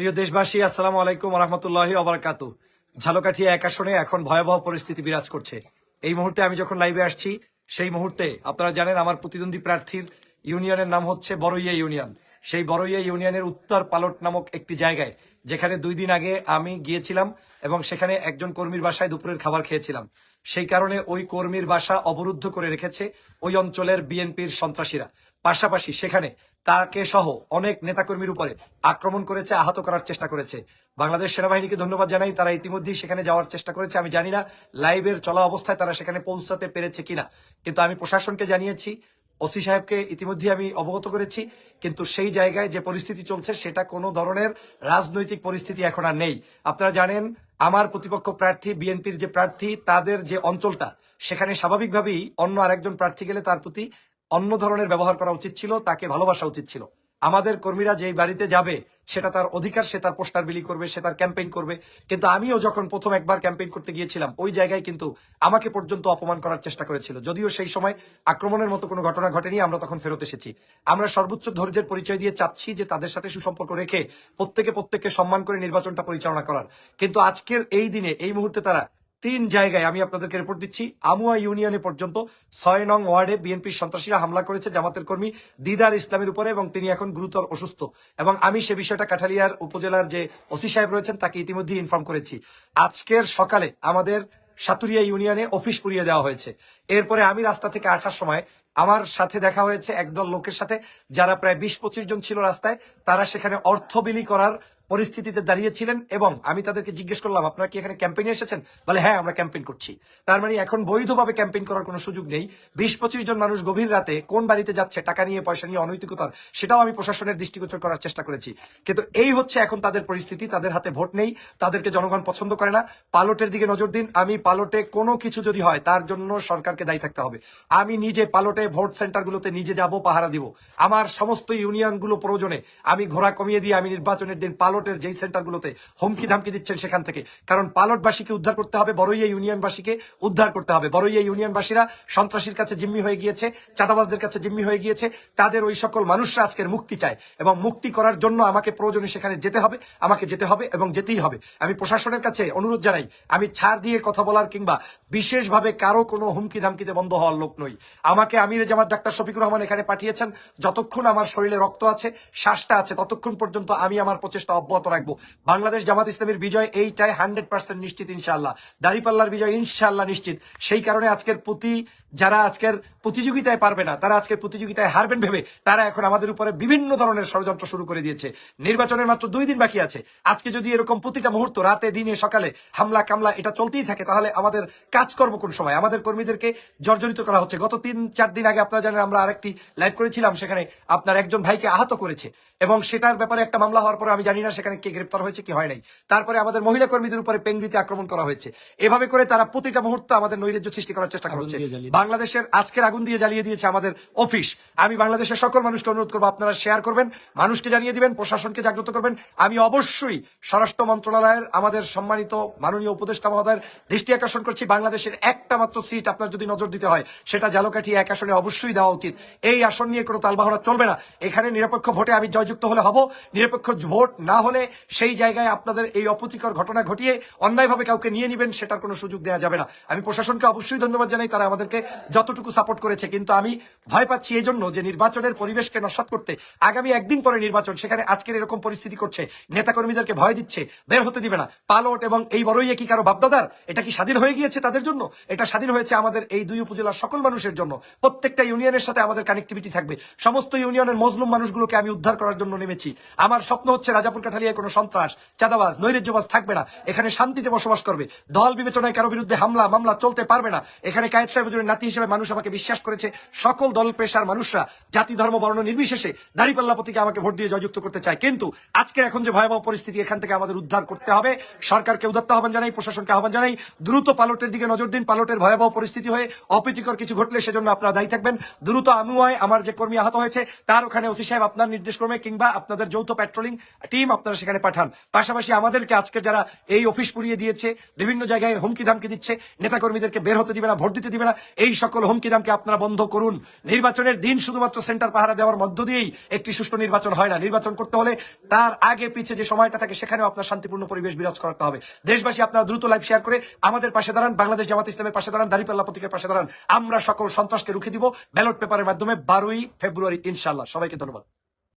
প্রিয় দেশবাসী, আসসালামু আলাইকুম রহমতুল্লাহি অবরাকাতু ঝালকাঠিয়া এক আসনে এখন ভয়াবহ পরিস্থিতি বিরাজ করছে। এই মুহূর্তে আমি যখন লাইভে আসছি, সেই মুহূর্তে আপনারা জানেন আমার প্রতিদ্বন্দ্বী প্রার্থীর ইউনিয়নের নাম হচ্ছে বড়ইয়া ইউনিয়ন। সেই বড়ইয়া ইউনিয়নের উত্তর পালট নামক একটি জায়গায়, যেখানে দুই দিন আগে আমি গিয়েছিলাম এবং সেখানে একজন কর্মীর বাসায় দুপুরের খাবার খেয়েছিলাম। সেই কারণে ওই কর্মীর বাসা অবরুদ্ধ করে রেখেছে ওই অঞ্চলের বিএনপির সন্ত্রাসীরা। পাশাপাশি সেখানে তাকে সহ অনেক নেতাকর্মীর উপরে আক্রমণ করেছে, আহত করার চেষ্টা করেছে। বাংলাদেশ সেনাবাহিনীকে ধন্যবাদ জানাই তারা ইতিমধ্যেই সেখানে যাওয়ার চেষ্টা করেছে। আমি জানি না লাইভের চলা অবস্থায় তারা সেখানে পৌঁছাতে পেরেছে কিনা, কিন্তু আমি প্রশাসনকে জানিয়েছি, ওসি সাহেবকে ইতিমধ্যে আমি অবগত করেছি, কিন্তু সেই জায়গায় যে পরিস্থিতি চলছে সেটা কোনো ধরনের রাজনৈতিক পরিস্থিতি এখন আর নেই। আপনারা জানেন, আমার প্রতিপক্ষ প্রার্থী, বিএনপির যে প্রার্থী, তাদের যে অঞ্চলটা, সেখানে স্বাভাবিকভাবেই অন্য আরেকজন প্রার্থী গেলে তার প্রতি অন্য ধরনের ব্যবহার করা উচিত ছিল, তাকে ভালোবাসা উচিত ছিল। আমাদের কর্মীরা যেই বাড়িতে যাবে, সেটা তার অধিকার, সে তার পোস্টার বিলি করবে, সে তার ক্যাম্পেইন করবে। কিন্তু আমিও যখন প্রথম একবার ক্যাম্পেইন করতে গিয়েছিলাম, ওই জায়গায় কিন্তু আমাকে পর্যন্ত অপমান করার চেষ্টা করেছিল। যদিও সেই সময় আক্রমণের মতো কোনো ঘটনা ঘটেনি, আমরা তখন ফেরত এসেছি। আমরা সর্বোচ্চ ধৈর্যের পরিচয় দিয়ে চাচ্ছি যে তাদের সাথে সুসম্পর্ক রেখে প্রত্যেকে প্রত্যেককে সম্মান করে নির্বাচনটা পরিচালনা করার। কিন্তু আজকের এই দিনে, এই মুহূর্তে তারা তিন জায়গায় আমি আপনাদেরকে রিপোর্ট দিচ্ছি। আমুয়া ইউনিয়নে পর্যন্ত ছয় নং ওয়ার্ডে বিএনপির সন্ত্রাসীরা হামলা করেছে জামাতের কর্মী দিদার ইসলামের উপরে এবং তিনি এখন গুরুতর অসুস্থ। এবং আমি সে বিষয়টা কাঠালিয়ার উপজেলার যে ওসি সাহেব রয়েছেন, তাকে ইতিমধ্যে ইনফর্ম করেছি। আজকের সকালে আমাদের সাতুরিয়া ইউনিয়নে অফিস পুড়িয়ে দেওয়া হয়েছে। এরপরে আমি রাস্তা থেকে আসার সময় আমার সাথে দেখা হয়েছে একদল লোকের সাথে, যারা প্রায় বিশ পঁচিশ জন ছিল রাস্তায়, তারা সেখানে অর্থ বিলি করার পরিস্থিতিতে দাঁড়িয়েছিলেন এবং আমি তাদেরকে জিজ্ঞেস করলাম, আপনারা কি এখানে ক্যাম্পেইনে এসেছেন? বলে হ্যাঁ আমরা ক্যাম্পেইন করছি। তার মানে এখন বৈধভাবে ক্যাম্পেইন করার কোনো সুযোগ নেই। বিশ পঁচিশ জন মানুষ গভীর রাতে কোন বাড়িতে যাচ্ছে, টাকা নিয়ে, পয়সা নিয়ে অনৈতিকতার, সেটাও আমি প্রশাসনের দৃষ্টিগোচর করার চেষ্টা করেছি। কিন্তু এই হচ্ছে এখন তাদের পরিস্থিতি, তাদের হাতে ভোট নেই, তাদেরকে জনগণ পছন্দ করে না। পালটের দিকে নজর দিন, আমি পালটে কোনো কিছু যদি হয়, তার জন্য সরকারকে দায়ী থাকতে হবে। আমি নিজে পালটে ভোট সেন্টারগুলোতে নিজে যাব, পাহারা দিব। আমার সমস্ত ইউনিয়নগুলো প্রয়োজনে আমি ঘোড়া কমিয়ে দিয়ে আমি নির্বাচনের দিন পালটের যেই সেন্টারগুলোতে হুমকি ধামকি দিচ্ছেন সেখান থেকে। কারণ পালটবাসীকে উদ্ধার করতে হবে বড়ইয়া ইউনিয়নবাসীকে উদ্ধার করতে হবে। বড়ইয়া ইউনিয়নবাসীরা সন্ত্রাসীর কাছে জিম্মি হয়ে গিয়েছে, চাঁদাবাজদের কাছে জিম্মি হয়ে গিয়েছে। তাদের ওই সকল মানুষরা আজকের মুক্তি চায় এবং মুক্তি করার জন্য আমাকে প্রয়োজনে সেখানে যেতে হবে, আমাকে যেতে হবে এবং যেতেই হবে। আমি প্রশাসনের কাছে অনুরোধ জানাই, আমি ছাড় দিয়ে কথা বলার কিংবা বিশেষভাবে কারও কোনো হুমকি ধামকিতে বন্ধ হওয়ার লোক নই। আমাকে আমির জামাত ডাক্তার শফিকুর রহমান এখানে পাঠিয়েছেন, যতক্ষণ আমার শরীরে রক্ত আছে, শ্বাসটা আছে, ততক্ষণ পর্যন্ত আমি আমার প্রচেষ্টা অব্যাহত রাখব। বাংলাদেশ জামাত ইসলামের বিজয় এইটাই হান্ড্রেড পার্সেন্ট নিশ্চিত ইনশাল্লাহ দাঁড়িপাল্লার বিজয় ইনশাল্লাহ নিশ্চিত। সেই কারণে আজকের প্রতি যারা আজকের প্রতিযোগিতায় পারবে না, তারা আজকের প্রতিযোগিতায় হারবেন ভেবে তারা এখন আমাদের উপরে বিভিন্ন ধরনের ষড়যন্ত্র শুরু করে দিয়েছে। নির্বাচনের মাত্র দুই দিন বাকি আছে। আজকে যদি এরকম প্রতিটা মুহূর্ত, রাতে, দিনে, সকালে হামলা, কামলা এটা চলতেই থাকে, তাহলে আমাদের কাজকর্ম কোন সময়? আমাদের কর্মীদেরকে জর্জরিত করা হচ্ছে। গত তিন, চার দিন আগে আপনারা জানেন আমরা আরেকটি লাইভ করেছিলাম, সেখানে আপনার একজন ভাইকে আহত করেছে। এবং সেটার ব্যাপারে একটা মামলা হওয়ার পরে আমি জানি না সেখানে কে গ্রেপ্তার হয়েছে কি হয় নাই। তারপরে আমাদের মহিলা কর্মীদের উপরে পেঙ্গিতে আক্রমণ করা হয়েছে। এভাবে করে তারা প্রতিটা মুহূর্ত আমাদের নৈরাজ্য সৃষ্টি করার চেষ্টা করছে। বাংলাদেশের আজকের আগুন দিয়ে জ্বালিয়ে দিয়েছে আমাদের অফিস। আমি বাংলাদেশের সকল মানুষকে অনুরোধ করব আপনারা শেয়ার করবেন মানুষকে জানিয়ে দিবেন প্রশাসনকে জাগ্রত করবেন। আমি অবশ্যই স্বরাষ্ট্র মন্ত্রণালয়ের আমাদের সম্মানিত মাননীয় উপদেষ্টা মহোদয়ের দৃষ্টি আকর্ষণ করছি। বাংলাদেশের একটা মাত্র সিট আপনার যদি নজর দিতে হয় সেটা জালকাঠি এক আসনে অবশ্যই দেওয়া উচিত। এই আসন নিয়ে কোনো তালবাহরা চলবে না। এখানে নিরপেক্ষ ভোটে আমি জয়যুক্ত হলে হব। নিরপেক্ষ ভোট না হলে সেই জায়গায় আপনাদের এই অপ্রীতিকর ঘটনা ঘটিয়ে অন্যায়ভাবে কাউকে নিয়ে নেবেন, সেটার কোনো সুযোগ দেওয়া যাবে না। আমি প্রশাসনকে অবশ্যই ধন্যবাদ জানাই, তারা আমাদেরকে যতটুকু সাপোর্ট করেছে। কিন্তু আমি ভয় পাচ্ছি এই জন্য যে নির্বাচনের পরিবেশকে নস্বাত করতে আগামী একদিন পরে নির্বাচন, সেখানে আজকের এরকম পরিস্থিতি করছে, নেতাকর্মীদেরকে ভয় দিচ্ছে, বের হতে দিবে না। পালট এবং এই বড়ই কি কারও বাপদাদার, এটা কি স্বাধীন হয়ে গিয়েছে তাদের জন্য? এটা স্বাধীন হয়েছে আমাদের এই দুই উপজেলার সকল মানুষের জন্য। প্রত্যেকটা ইউনিয়নের সাথে আমাদের কানেক্টিভিটি থাকবে। সমস্ত ইউনিয়নের মজলুম মানুষগুলোকে আমি উদ্ধার করার জন্য নেমেছি। আমার স্বপ্ন হচ্ছে রাজাপুর কাঠালিয়ায় কোনো সন্ত্রাস, চাঁদাবাজ, নৈরাজ্যবাজ থাকবে না। এখানে শান্তিতে বসবাস করবে। দল বিবেচনায় কারও বিরুদ্ধে হামলা, মামলা চলতে পারবে না। এখানে কায়েদ সাহেব হুজুরের নাতি হিসেবে মানুষ আমাকে বিশ্বাস করেছে। সকল দল, পেশার মানুষরা, জাতি, ধর্ম, বর্ণ নির্বিশেষে দাঁড়িপাল্লা প্রতীকে আমাকে ভোট দিয়ে জয়যুক্ত করতে চায়। কিন্তু আজকের এখন যে ভয়াবহ পরিস্থিতি, এখান থেকে আমাদের উদ্ধার করতে হবে। সরকারকে উদাত্ত আহ্বান জানাই, প্রশাসনকে আহ্বান জানাই। দ্রুত পালটের দিকে নজর দিন। পালটের ভয়াবহ পরিস্থিতি হয়ে অপ্রীতিকর কিছু ঘটলে সেজন্য আপনারা দায়ী থাকবেন। দ্রুত আমুয়ায় আমার যে কর্মী আহত হয়েছে, তার ওখানে ওসি সাহেব আপনার নির্দেশ ক্রমে কিংবা আপনাদের যৌথ প্যাট্রোলিং টিম আপনারা সেখানে পাঠান। পাশাপাশি আমাদেরকে আজকে যারা এই অফিস পুড়িয়ে দিয়েছে, বিভিন্ন জায়গায় হুমকি ধামকি দিচ্ছে, নেতাকর্মীদেরকে বের হতে দিবে না, ভোট দিতে দিবে না, এই সকল হুমকি দামকে আপনারা বন্ধ করুন। নির্বাচনের দিন শুধুমাত্র সেন্টার পাহারা দেওয়ার মধ্য দিয়েই একটি সুষ্ঠু নির্বাচন হয় না। নির্বাচন করতে হলে তার আগে পিছে যে সময়টা থাকে, সেখানেও আপনার শান্তিপূর্ণ পরিবেশ বিরাজ করতে হবে। দেশবাসী আপনারা দ্রুত লাইভ শেয়ার করে আমাদের পাশে দাঁড়ান, বাংলাদেশ জামাত ইসলামের পাশে দাঁড়ান, দাঁড়িপাল্লা প্রতীকের পাশে দাঁড়ান। আমরা সকল সন্ত্রাসকে রুখে দিব, ব্যালট পেপারের মাধ্যমে বারোই ফেব্রুয়ারি ইনশাল্লাহ সবাইকে ধন্যবাদ।